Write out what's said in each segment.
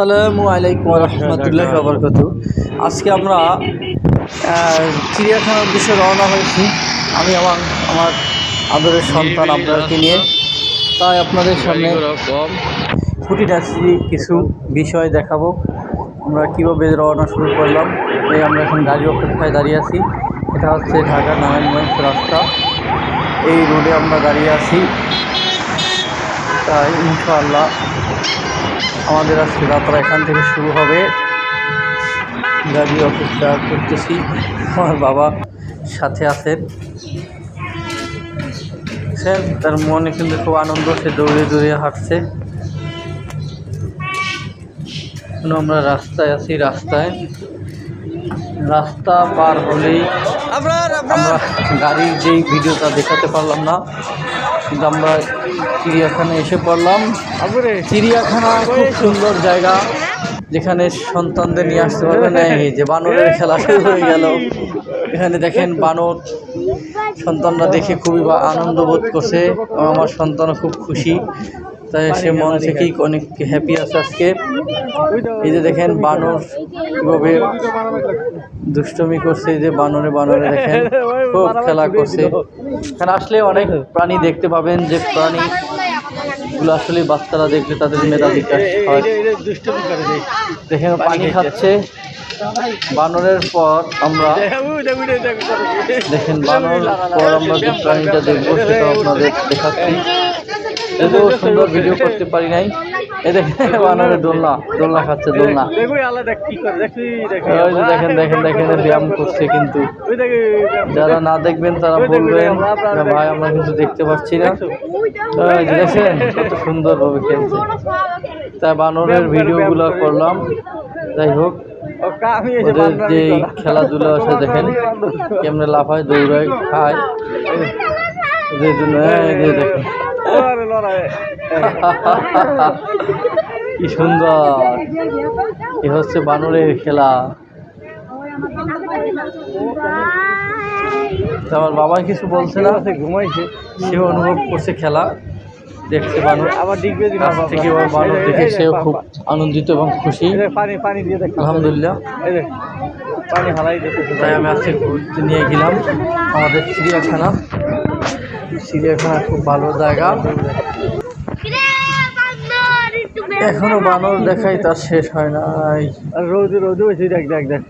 আসসালামু আলাইকুম রহমতুল্লাহ বরকত। আজকে আমরা চিড়িয়াখানার উদ্দেশ্যে রওনা হয়েছি। আমি আমার আমার আদরের সন্তান আপনাদেরকে নিয়ে। তাই আপনাদের সামনে খুঁটিনাটি কিছু বিষয় দেখাবো। আমরা কীভাবে রওনা শুরু করলাম, এই আমরা এখন গাড়ি অপেক্ষায় দাঁড়িয়ে আছি। এটা হচ্ছে ঢাকা নারায়ণগঞ্জ রাস্তা। এই রোডে আমরা দাঁড়িয়ে আছি। তাই ইনশাআল্লাহ আমাদের আজকে যাত্রা এখান থেকে শুরু হবে। গাড়ি অপেক্ষা করতেছি। আমার বাবা সাথে আছেন স্যার তার মনে কিন্তু খুব আনন্দ সে দৌড়ে দৌড়ে হাঁটছে। আমরা রাস্তায় আছি রাস্তায়। রাস্তা পার হলেই আমরা গাড়ির যেই ভিডিওটা দেখাতে পারলাম না কিন্তু আমরা চিড়িয়াখানায় এসে পড়লাম। চিড়িয়াখানা খুব সুন্দর জায়গা যেখানে সন্তানদের নিয়ে আসতে পারবে না। এই যে বানরের খেলা শুরু হয়ে গেল। এখানে দেখেন বানর সন্তানরা দেখে খুবই আনন্দ বোধ করছে আমার সন্তানও খুব খুশি। তাই সে মন থেকেই অনেক হ্যাপি আছে আজকে। এই যে দেখেন বানর কীভাবে দুষ্টমি করছে এই যে বানরে বানরে দেখেন খুব খেলা করছে। এখানে আসলে অনেক প্রাণী দেখতে পাবেন যে প্রাণী গুলো আসলে বাচ্চারা দেখলে তাদের মেধা বিকাশ হয়। দেখেন পানি খাচ্ছে। বানরের পর আমরা দেখেন বানর পর আমরা যে প্রাণীটা দেখব সেটা আপনাদের দেখাচ্ছি। এতেও সুন্দর ভিডিও করতে পারি নাই। এ দেখেন বানরের দোলনা দোলনা খাচ্ছে দোলনা। দেখেন দেখেন দেখেন ব্যায়াম করছে কিন্তু। যারা না দেখবেন তারা বলবেন ভাই আমরা কিন্তু দেখতে পাচ্ছি না। দেখেন। কত সুন্দরভাবে খেলছে। তাই বানরের ভিডিও ভিডিওগুলো করলাম। যাই হোক ওদের যে খেলাধুলা আছে দেখেন কেমনে লাফায় দৌড়ায় খায়। জন্য যে কি সুন্দর। এ হচ্ছে বানরের খেলা। আমার বাবা কিছু বলছে না সে ঘুমাইছে সে অনুভব করছে খেলা। দেখছে বানর। আবার ডিগবে কাছ থেকে বানর দেখে সেও খুব আনন্দিত এবং খুশি। পানি পানি দিয়ে দেখ। আলহামদুলিল্লাহ। পানি হালাই তাই আমি আজকে ঘুরতে নিয়ে গেলাম। আমাদের চিড়িয়াখানা। চিড়িয়াখানা খুব ভালো জায়গা। এখনও বানর দেখাই তার শেষ হয় নাই আর রোদ রোদ হয়েছে দেখ দেখ দেখ।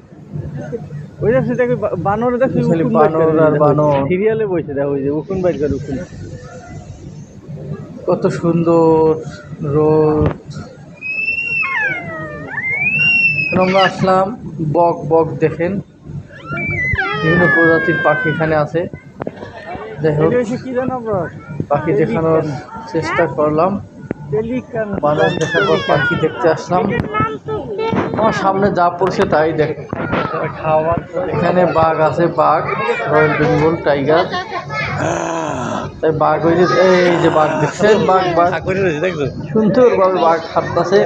ওই দেখছি দেখ বানর দেখ বানর আর বানর। সিরিয়ালে বসে দেখ ওই যে উকুন বাইর করে উকুন। কত সুন্দর রোদ। আমরা আসলাম বক বক দেখেন। বিভিন্ন প্রজাতির পাখি এখানে আছে। যাই হোক পাখি দেখানোর চেষ্টা করলাম। বানর দেখার পর পাখি দেখতে আসলাম। আমার সামনে যা পড়ছে তাই দেখ। এখানে বাঘ আছে বাঘ রয়্যাল বেঙ্গল টাইগার। তাই বাঘ ওই যে এই যে বাঘ দেখছেন বাঘ বাঘ। দেখছ সুন্দরভাবে বাঘ হাঁটতেছে।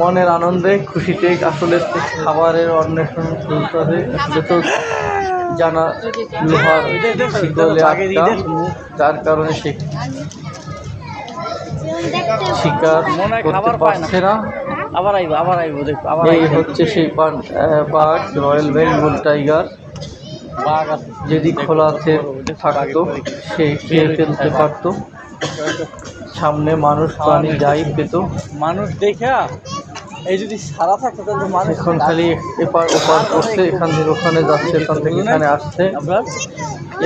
মনের আনন্দে খুশিতে আসলে খাবারের অন্বেষণ চলতেছে যত জানা লোহার শিকলে আটকা যার কারণে সে শিকার করতে। পারছে না। আবার আইবো আবার আইবো দেখো আবার এই হচ্ছে সেই বাঘ রয়্যাল বেঙ্গল টাইগার। বাঘ যদি খোলাতে থাকতো সে খেয়ে ফেলতে পারতো। সামনে মানুষ প্রাণী যাই পেত। মানুষ দেখা এই যদি সারা থাকতো তাহলে মানুষ এখন খালি এপার ওপার করছে এখান থেকে ওখানে যাচ্ছে এখান থেকে এখানে আসছে।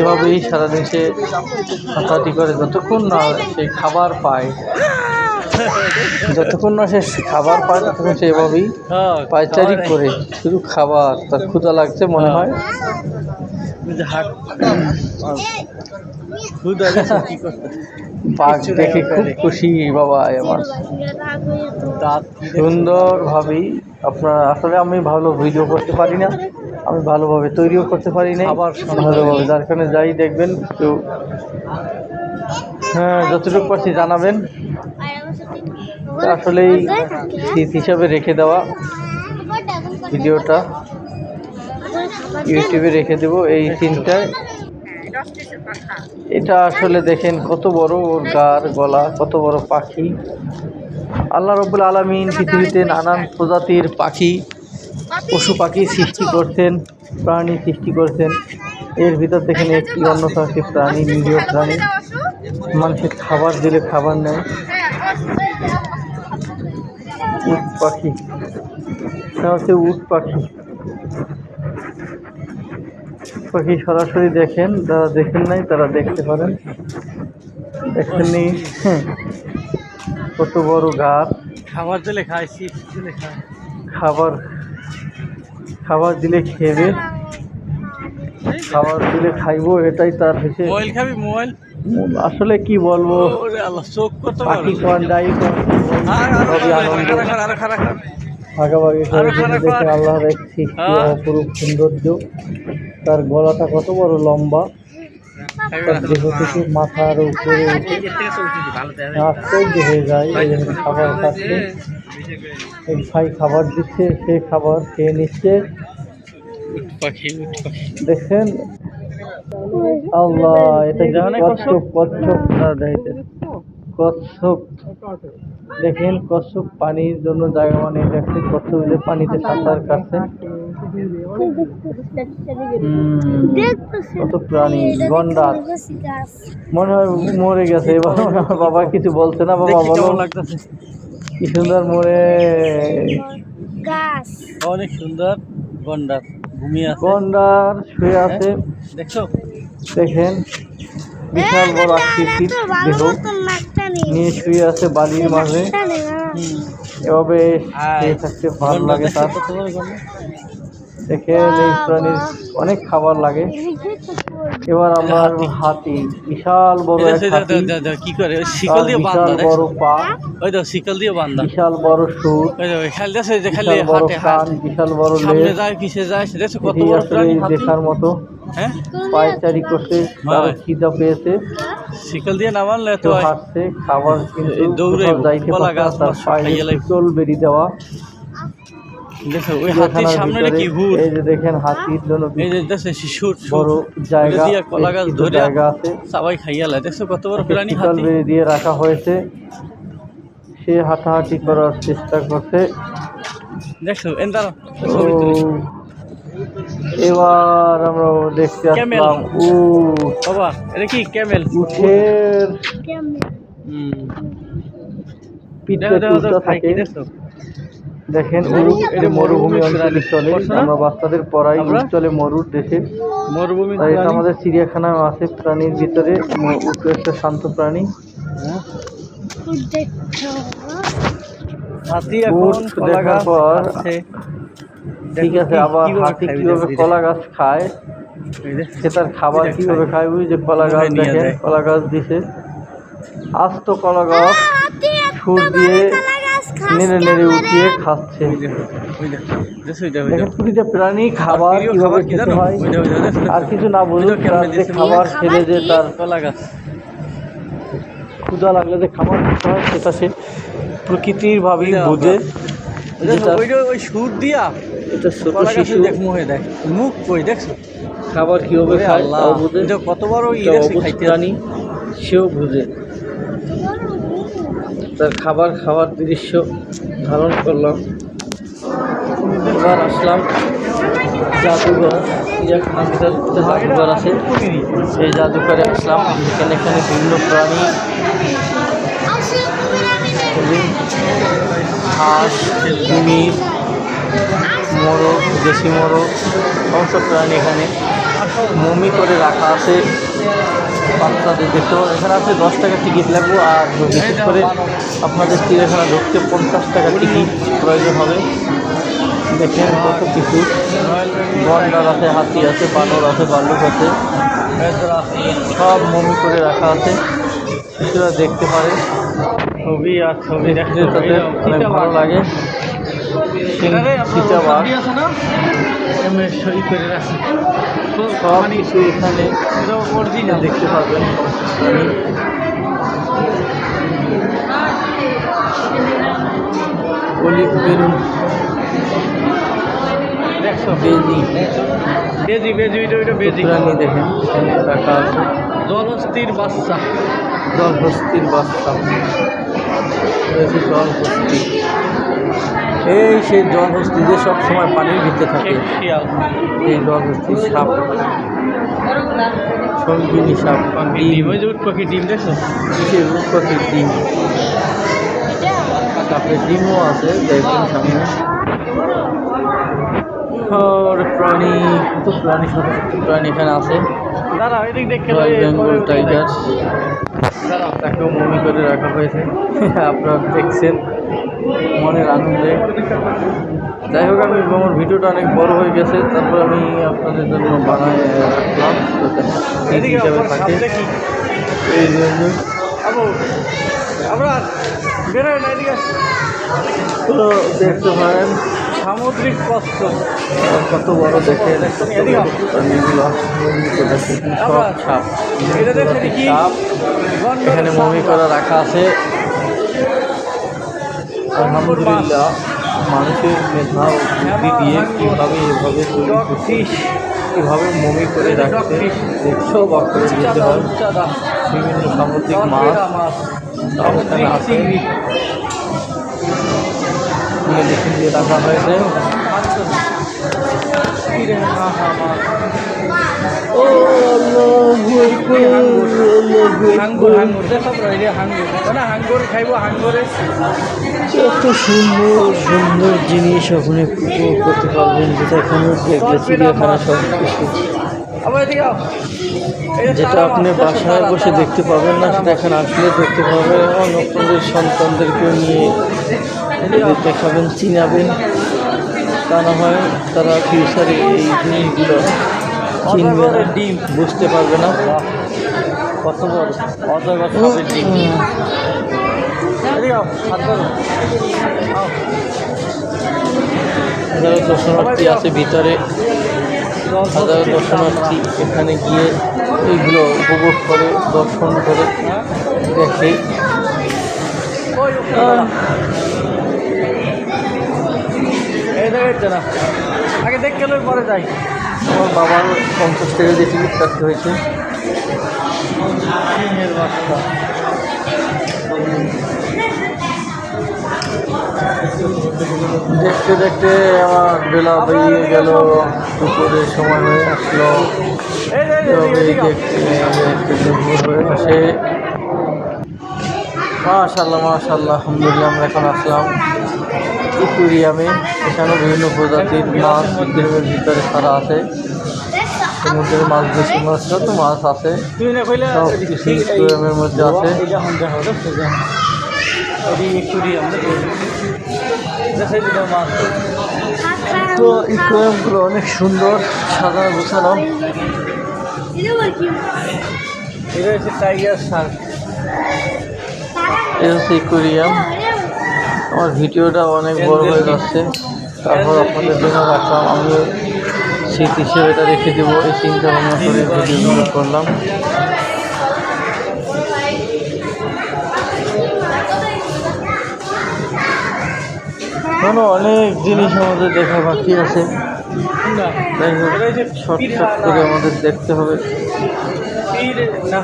এভাবেই সারাদিন সে হাঁটাহাঁটি করে যতক্ষণ না সে খাবার পায়। যতক্ষণ না সে খাবার পায় ততক্ষণ সে এভাবেই হ্যাঁ, পায়চারি করে। শুধু খাবার তার ক্ষুধা লাগছে মনে হয়। বাঘ দেখে খুব খুশি বাবা আমার। দাঁত সুন্দরভাবেই আপনার আসলে আমি ভালো ভিডিও করতে পারি না। আমি ভালোভাবে তৈরিও করতে পারি না আবার ভালোভাবে যার কারণে যাই দেখবেন তো হ্যাঁ যতটুকু পারছি জানাবেন। আসলেই স্মৃতি হিসাবে রেখে দেওয়া ভিডিওটা। ইউটিউবে রেখে দেবো এই সিনটায় এটা আসলে দেখেন কত বড় ওর গার গলা, কত বড় পাখি। আল্লাহ রব্বুল আলমিন পৃথিবীতে নানান প্রজাতির পাখি, পশু পাখি সৃষ্টি করছেন, প্রাণী সৃষ্টি করছেন। এর ভিতর দেখেন একটি অন্যতম একটি প্রাণী, নিরীহ প্রাণী। মানুষের খাবার দিলে খাবার নেয়। উট পাখি। এটা হচ্ছে উট পাখি। পাখি সরাসরি দেখেন যারা দেখেন নাই তারা দেখতে পারেন। দেখেন নি হ্যাঁ, কত বড় গাছ। খাবার দিলে খায় চিপস দিলে খায়। খাবার খাবার দিলে খেবে। খাবার দিলে খাইবো এটাই তার হচ্ছে মোবাইল খাবি মোবাইল? আসলে কি বলব? ওরে চোখ কত পাখি কন ডাই কন ভাগাভাগি করে দেখে আল্লাহর হ্যাঁ। অপরূপ সৌন্দর্য। তার গলাটা কত বড় লম্বা। তার দেহ থেকে মাথার উপরে আশ্চর্য হয়ে যায়। এই খাবার খাচ্ছে। এই ভাই খাবার দিচ্ছে সে খাবার খেয়ে নিচ্ছে। দেখছেন? আল্লাহ এটা কচ্ছপ? কচ্ছপ? কচ্ছপ। দেখেন কচ্ছপ পানির জন্য জায়গা মানে দেখছে কচ্ছপ যে পানিতে সাঁতার কাটছে। কত প্রাণী গন্ডার মনে হয় মরে গেছে এবার বাবা কিছু বলছে না বাবা বলো লাগতেছে। কি সুন্দর মরে। অনেক সুন্দর গন্ডার ঘুমিয়ে গন্ডার শুয়ে আছে। দেখছ? দেখেন বিশাল বড় আকৃতির দেহ নিয়ে শুয়ে আছে বালির মাঝে। এভাবে শুয়ে থাকতে ভালো লাগে তার। দেখেন এই প্রাণীর অনেক খাবার লাগে। এবার আমার হাতি। বিশাল বড় কি করে? শিকল দিয়ে বিশাল বান্ধা বড় পা। ওই তো শিকল দিয়ে বান্ধা বিশাল বড় সুর। ওই তো খালি দেখছ যে খালি বিশাল বড় হাতে হাত। বিশাল বড় সামনে যায় পিছে যায়। সেটা কত বড় প্রাণী হাতি? দেখার মতো। হ্যাঁ? পায়চারি করতে তার খিদা পেয়েছে। শিকল দিয়ে না মারলে তো হাঁটছে খাবার দৌড়ে কলা গাছ বেরিয়ে দেওয়া। দেখো ওই হাতির সামনে কি হুর এই যে দেখেন হাতির জন্য এই যে দেখছ শিশুর বড় জায়গা দিয়ে কলা গাছ ধরে জায়গা আছে। সবাই দেখছ কত বড় প্রাণী হাতি। বেরিয়ে দিয়ে রাখা হয়েছে। সে হাঁটাহাঁটি করার চেষ্টা করছে। দেখছ এন দাঁড়াও তো ছবি তুলি। এবার আমরা দেখতে. আসলাম উ বাবা এটা কি? ক্যামেল দেখছ দেখেন মরু- উট এটা মরুভূমি মরুভূমি অঞ্চলে চলে আমরা বাচ্চাদের পড়াই উট চলে মরুর দেশে। মরুভূমি এটা আমাদের চিড়িয়াখানায় আছে প্রাণীর ভিতরে। উট একটা শান্ত প্রাণী। হাতি এখন উট দেখার পর। ঠিক আছে আবার হাতি কীভাবে কলা গাছ খায় সে তার খাবার কীভাবে খায়। বুঝি যে কলা গাছ নিয়ে কলা গাছ দিছে। আস্ত কলা গাছ সুর দিয়ে নেড়ে নেড়ে উঠিয়ে খাচ্ছে। ওই দেখো, ওই দেখো, ওই দেখো, ওই দেখো। প্রতিটা প্রাণী খাবার কীভাবে খেতে হয়? ওই দেখো, ওই দেখো, আর কিছু না ওই দেখো, তার যে খাবার খেলে যে তার কলা গাছ। ক্ষুধা লাগলে যে খাবার খেতে হয় সেটা সে প্রকৃতির ভাবেই ওই বুঝে। ওই ওই সুর দিয়া এটা ছোট শিশু। দেখ মুখে দেখ মুখ কই দেখছ? খাবার কীভাবে ওরে খায়? আল্লাহ বুঝে এটা কত বড় ই একটা দেখছি অবুঝ খাইতে প্রাণী সেও বুঝে। তার খাবার খাওয়ার দৃশ্য ধারণ করলাম। এবার আসলাম জাদুঘর। জাদুঘর আছে। সেই জাদুঘরে আসলাম। যেখানে এখানে বিভিন্ন প্রাণী হাঁস কুমির মোরগ, দেশি মোরগ, সমস্ত প্রাণী এখানে মমি করে রাখা আছে। বাচ্চাদের দেখতে পাবেন এখানে আছে দশ টাকা টিকিট লাগবে আর বিশেষ করে আপনাদের চিড়িয়াখানা ঢুকতে পঞ্চাশ টাকা টিকিট প্রয়োজন হবে। দেখেন কত কিছু। গন্ডার আছে, হাতি আছে, বানর আছে ভাল্লুক আছে সব মমি করে রাখা আছে। শিশুরা দেখতে পারে ছবি আর ছবি দেখতে তাদের অনেক ভালো লাগে। চিতাবাঘ সব কিছু এখানে দেখতে পাবেন। অলিভ বেলুন। বেজি। বেজি দেখেন এখানে রাখা আছে। জলহস্তির বাচ্চা। জলহস্তির বাচ্চা। রয়েছে জলহস্তি এই সেই জলহস্তি যে সব সময় পানির ভিতরে থাকে এই জলহস্তি সাপ। সঙ্গিনী সাপ। ডিম। যে ডিম দেখছ? কিসের উটপাখির ডিম। তারপরে ডিমও আছে দেখবেন সামনে। প্রাণী প্রাণী শত শত প্রাণী এখানে আছে। বেঙ্গল টাইগার তাকেও মনে করে রাখা হয়েছে। আপনারা দেখছেন মনের আনন্দে। যাই হোক আমি আমার ভিডিওটা অনেক বড় হয়ে গেছে। তারপর আমি আপনাদের জন্য বানায় রাখলাম। হিসাবে থাকে এই জন্য আবু আমরা বেরোয় না এদিকে। তো দেখতে পারেন সামুদ্রিক কচ্ছপ কত বড় সাপ দেখে সাপ এখানে মমি করা রাখা আছে। আলহামদুলিল্লাহ মানুষের মেধা দিয়ে কীভাবে এভাবে তৈরি কীভাবে মমি করে রাখছে উৎসব বক্তব্য দিতে হয়, বিভিন্ন সামুদ্রিক মাছ, তাও মেডিসিন দিয়ে রাখা হয়েছে। ও হাঙ্গুর। হাঙ্গুর দেখো রইলে হাঙ্গুর। না? হাঙ্গুর খাইব হাঙ্গুরে। এত সুন্দর সুন্দর জিনিস ওখানে উপভোগ করতে পারবেন যেটা এখানে দেখলে চিড়িয়াখানা সব কিছু। যেটা আপনি বাসায় বসে দেখতে পাবেন না সেটা এখানে আসলে দেখতে পাবেন। এবং আপনাদের সন্তানদেরকেও নিয়ে দেখাবেন চিনাবেন। তা না হয় তারা ফিউচারে এই জিনিসগুলো চিনবে না ডিম। বুঝতে পারবে না। কত বড়। হাজারো দর্শনার্থী আছে ভিতরে। হাজারো দর্শনার্থী এখানে গিয়ে এইগুলো উপভোগ করে দর্শন করে? দেখে। আগে দেখ গেলে পরে যাই। আমার বাবার পঞ্চাশ টাকা দিয়ে টিকিট কাটতে হয়েছে। দেখতে দেখতে আমার বেলা বেরিয়ে গেল দুপুরের সময় হয়ে আসলো। দেখতে দুপুর হয়ে আসে। মাশাল্লাহ মাশাল্লাহ আলহামদুলিল্লাহ, আমরা এখন আসলাম ইকুরিয়ামে এখানেও বিভিন্ন প্রজাতির মাছ ভিতরে ছাড়া আছে। সমুদ্রের মাছ বেশি মাছ যত মাছ আছে। তুই না কইলে সব কিছু aquarium-এর মধ্যে আছে। এটা এটি এটা তো ইকুরিয়ামগুলো অনেক সুন্দর সাজানো গোছানো। এটা হচ্ছে টাইগার শার্ক এই হচ্ছে ইকুরিয়াম আমার ভিডিওটা অনেক বড় হয়ে যাচ্ছে। তারপর আপনাদের জন্য রাখলাম। আমিও শীত হিসেবে এটা রেখে দেবো। এই চিন্তা ভাবনা করে ভিডিওগুলো করলাম। অনেক জিনিস আমাদের দেখা বাকি আছে। যাই হোক, শর্টকাট করে আমাদের দেখতে হবে। পীর না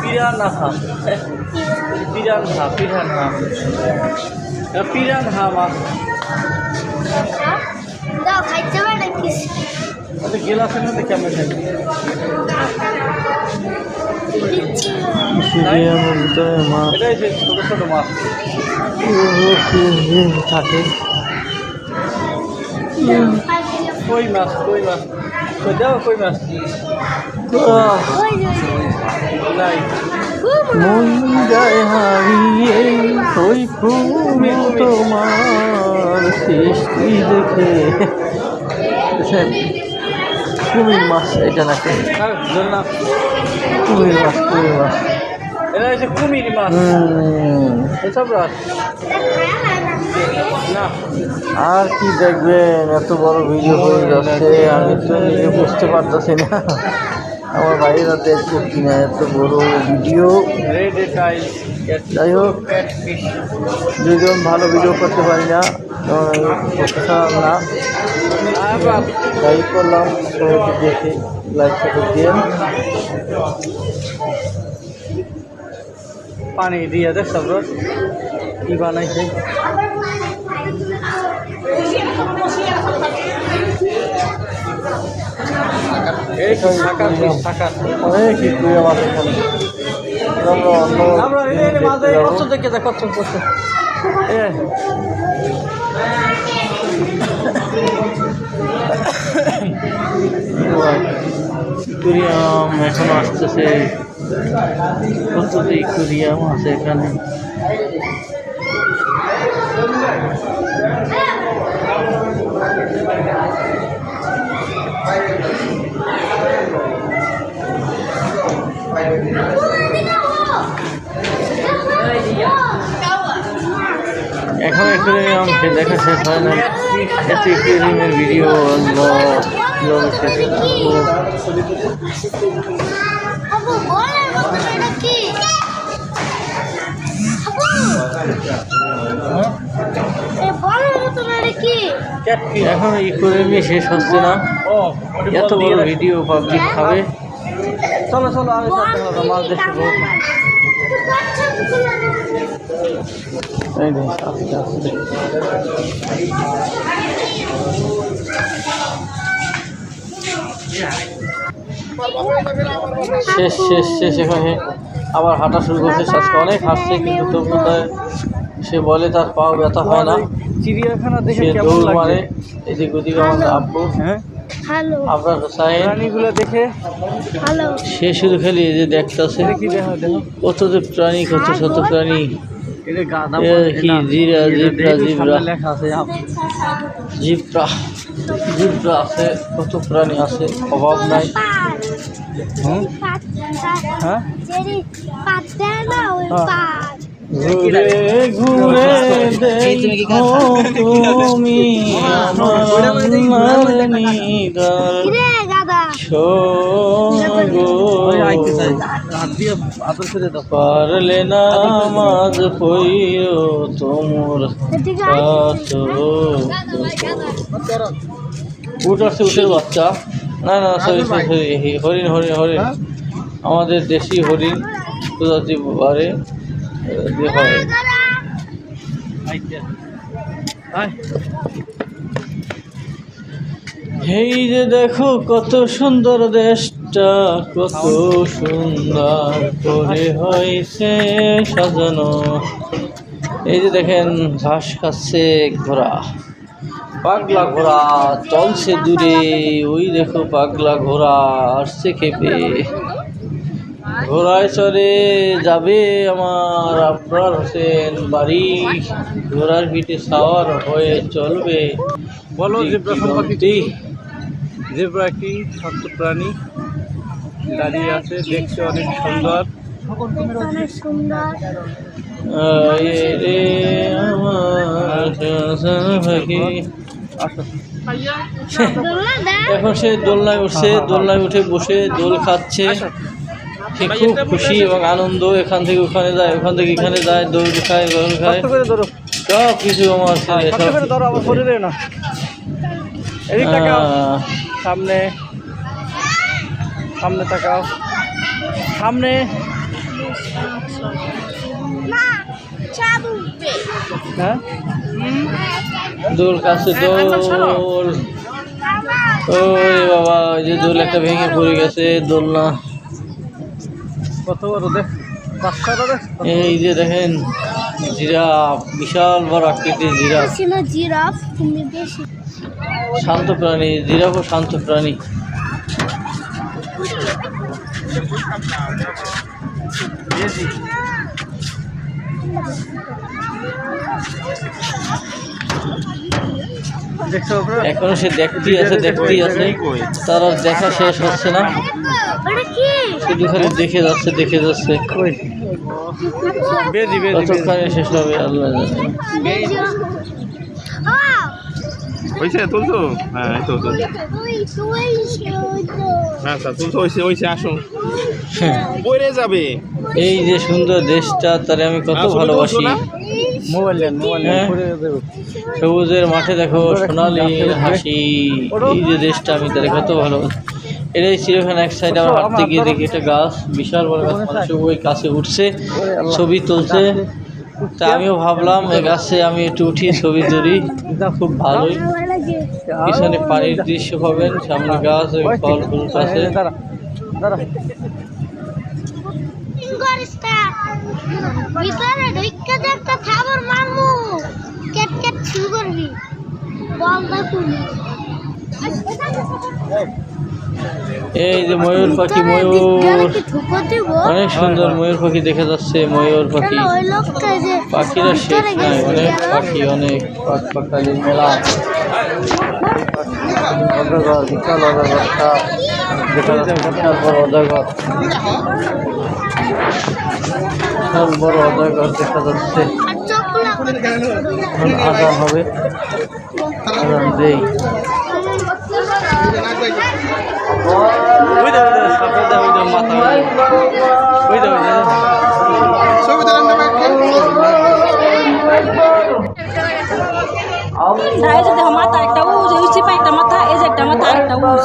পিরানহা ওটা গেলাসের মধ্যে কেমন থাকে থাকে। কই মাছ কই মাছ? কই মাছ? নাই। মন যায় হারিয়ে ওই ফুল তোমার সৃষ্টি দেখে। দেখেন, কুমির মাছ এটা নাকি? কুমির মাছ কুমির মাছ। এটা হচ্ছে কুমির মাছ। এসব রাত। না। আর কি দেখবেন? এত বড় ভিডিও হয়ে যাচ্ছে আমি তো নিজে বুঝতে পারতেছি না। আমার ভাইয়েরা দেখব কিনা এত বড় ভিডিও যাই হোক যদি ভালো ভিডিও করতে পারি না প্রফেশনাল না। ট্রাই করলাম সবাইকে দেখে লাইক সাপোর্ট দিয়ে পানি দিয়ে দেখ সব কি বানাইছে। অনেক আমরা যে মাঝে কত ইকুরিয়াম এখন আসতেছে। কত ইকুরিয়াম আছে এখানে। এখন ইকুরিয়াম দেখা শেষ হয় না এত ইকুরিয়ামের ভিডিও শেষ বলের মতন এখন ইকোনমি শেষ হচ্ছে না। এত বড় ভিডিও পাবলিক খাবে চলো চলো, আমি মাছ দেখব এই দেখ, আস্তে আস্তে শেষ শেষ শেষ এখানে আবার হাঁটা শুরু করছে। আজকে অনেক হাঁটছে কিন্তু তবু সে বলে তার পাও ব্যথা হয় না। চিড়িয়াখানা দেখে দৌড় মারে এদিক ওদিক আমাদের আব্বু। হ্যাঁ? হ্যালো আবরার হোসাইন। প্রাণীগুলো দেখে? হ্যালো সে শুধু খালি এই যে দেখতেছে। কি দেখো দেখো। কত যে প্রাণী কত শত প্রাণী। এটা গাদা কি জিরা জিব্রা জিব্রা। লেখা আছে জিব্রা জিব্রা আছে কত প্রাণী আছে অভাব নাই। হুম? হ্যাঁ? হ্যাঁ। ঘুরে পারলে না মাঝ পইও তোমর এদিকে কাছো উঠ আসছে উঠের বাচ্চা না না সরি সরি হরিণ হরিণ হরিণ আমাদের দেশি হরিণ প্রজাতি বারে হয় এই যে দেখো কত সুন্দর দেশটা কত সুন্দর করে হয়েছে সাজানো এই যে দেখেন ঘাস খাচ্ছে ঘোড়া পাগলা ঘোড়া চলছে দূরে ওই দেখো পাগলা ঘোড়া আসছে খেপে ঘোড়ায় চড়ে যাবে আমার আফরার হোসেন বাড়ি। ঘোড়ার পিঠে সাওয়ার হয়ে চলবে। বলো জেব্রা সম্পর্কে দিগন্তি। জেব্রা একটি শক্ত প্রাণী। দাঁড়িয়ে আছে দেখতে অনেক সুন্দর। এখন সে দোলনায় উঠছে দোলনায় উঠে বসে দোল খাচ্ছে। সে খুব খুশি এবং আনন্দ এখান থেকে ওখানে যায় ওখান থেকে এখানে যায় দৌড় খায় দৌড় খায়। ধরো। সব কিছু আমার ছেলে না। তাকাও। আহ, সামনে। সামনে তাকাও। সামনে। না হ্যাঁ? দোল কাছে দোল। ওই বাবা ওই যে দোল একটা ভেঙে পড়ে গেছে দোলনা। কত বড় দেখ এই যে দেখেন জিরাফ বিশাল বড় আকৃতির জিরাফ জিরাফ শান্ত প্রাণী জিরাফও শান্ত প্রাণী। দেখছ আপনারা এখনও সে দেখতেই আছে দেখতেই আছে। তার আর দেখা শেষ হচ্ছে না। শুধু খালি দেখে যাচ্ছে দেখে যাচ্ছে। কতক্ষণে শেষ হবে আল্লাহ হয়েছে হ্যাঁ এই তো তো। তুই তুই আচ্ছা তুলছো হয়েছে হয়েছে আসো। পড়ে যাবে। এই যে সুন্দর দেশটা তারে আমি কত হ্যাঁ, ভালোবাসি? মোবাইল হ্যাঁ। সবুজের মাঠে দেখো সোনালি হাসি এই যে দেশটা আমি তাদের কত ভালো। এটাই চিরখানে এক সাইডে আমার হাঁটতে গিয়ে দেখি একটা গাছ বিশাল বড় গাছ মানুষ ওই কাছে উঠছে ছবি তুলছে। তা আমিও ভাবলাম এই গাছে আমি একটু উঠি ছবি তুলি। খুব ভালোই। পিছনে পানির দৃশ্য পাবেন সামনে গাছ ফল ফুল আছে ভিতরে ঢুকে যে একটা থাবর মামু কেট কেট শুরু করবি বল এই যে ময়ূর পাখি ময়ূর অনেক সুন্দর ময়ূর পাখি দেখা যাচ্ছে ময়ূর পাখি পাখিরা শেষ নাই অনেক পাখি অনেক পাখ পাখালির মেলা অজগর বিশাল বিশাল বড় অজগর বিশাল বড় অজগর দেখা যাচ্ছে হবে আজান দেই মাথা একটা উজ মাথা এই যে একটা মাথা একটা উজ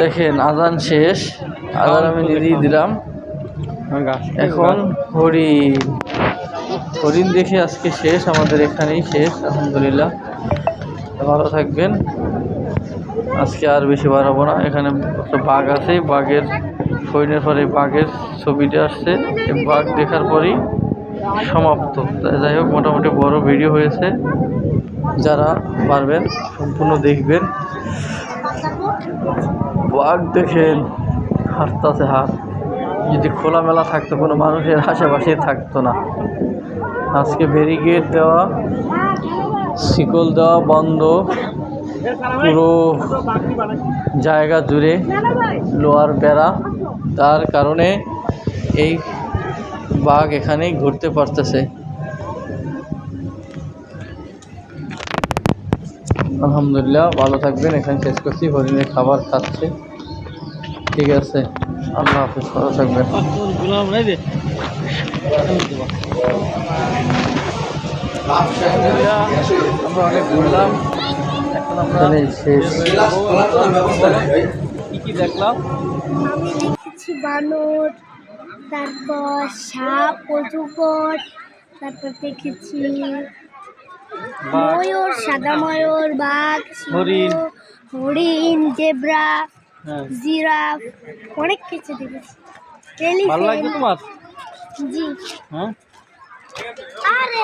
দেখেন আজান শেষ। আজান আমি দিয়ে দিলাম। এখন হরিণ। হরিণ দেখে আজকে শেষ আমাদের এখানেই শেষ আলহামদুলিল্লাহ। ভালো থাকবেন। আজকে আর বেশি বাড়াবো না। এখানে একটা বাঘ আছে বাঘের হরিণের পরে বাঘের ছবিটা আসছে। বাঘ দেখার পরেই সমাপ্ত। যাই হোক, মোটামুটি বড় ভিডিও হয়েছে। যারা পারবেন, সম্পূর্ণ দেখবেন। বাঘ দেখেন, হাঁটতেছে হাত যদি খোলামেলা থাকতো, কোনো মানুষের আশেপাশে থাকতো না। আজকে ব্যারিকেড দেওয়া, শিকল দেওয়া বন্ধ। পুরো জায়গা জুড়ে লোয়ার বেড়া। তার কারণে এই বাঘ এখানেই ঘুরতে পারতেছে। আলহামদুলিল্লাহ ভালো থাকবেন। এখানে শেষ করছি হরিণের খাবার খাচ্ছে। ঠিক আছে আল্লাহ হাফিজ ভালো থাকবেন। আমরা অনেক ঘুরলাম। এখন আমরা শেষ। কি কি দেখলাম? বানর তারপর সাপ অজগর তারপর দেখেছি ময়ূর সাদা ময়ূর বাঘ হরিণ। হরিণ জেব্রা হ্যাঁ। জিরাফ অনেক কিছু দেখেছি। ভালো লাগছে তোমার? জি। হ্যাঁ। আরে